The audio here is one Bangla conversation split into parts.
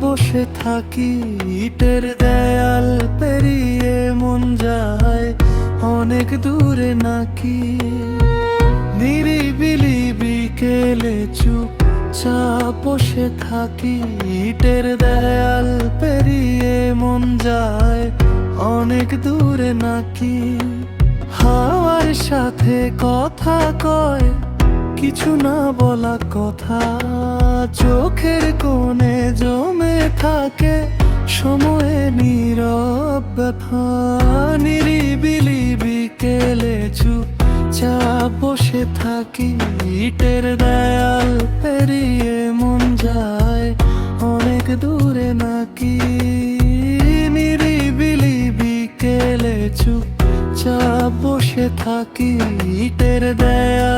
বসে থাকি, ইটের দেয়াল পেরিয়ে মন যায় অনেক দূরে নাকি। নিরিবিলি বিকেলে চুপ চাপ বসে থাকি, ইটের দেয়াল পেরিয়ে মন যায় অনেক দূরে নাকি। হাওয়ার সাথে কথা কয় কিছু না বলা কথা। চোখের কোণে জমে থাকে সময়ে নীরব ব্যথা। নিরিবিলি বিকেলে চাপ বসে থাকি, ইটের দেয়াল পেরিয়ে মন যায়। অনেক দূরে নাকি নিরিবিলি বিকেলে চুপ চাপ বসে থাকি, ইটের দেয়াল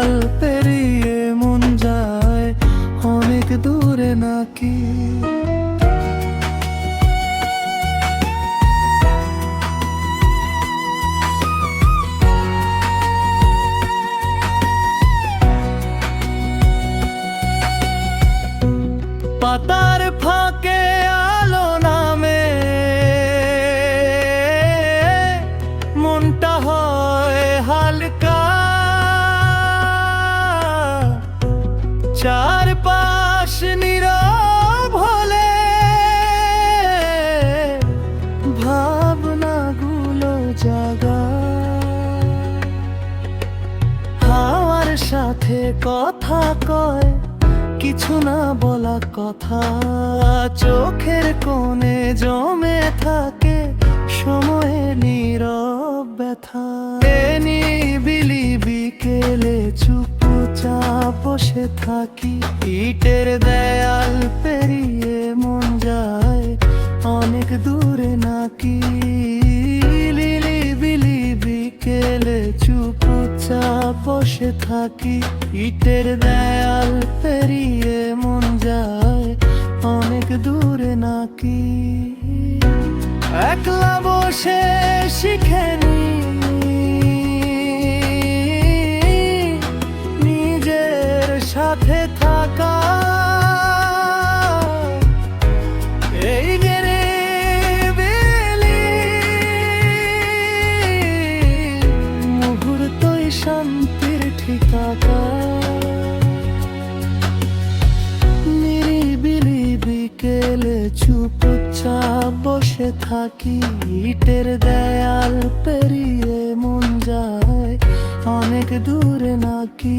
সাথে কথা কয়, কিছু না বলা কথা। চোখের কোণে জমে থাকে সময়ে নীরব ব্যথা। বিলি বিকেলে চুপচাপ বসে থাকি। ইটের দেয়াল পেরিয়ে মন যায়, অনেক দূরে নাকি। বসে থাকি ইটের দেয়াল পেরিয়ে মন যায় অনেক দূরে নাকি? একলা বসে শিখেনি নিরিবিলি বিকেলে চুপচাপ বসে থাকি ইটের দেয়াল পেরিয়ে মন যায় অনেক দূরে নাকি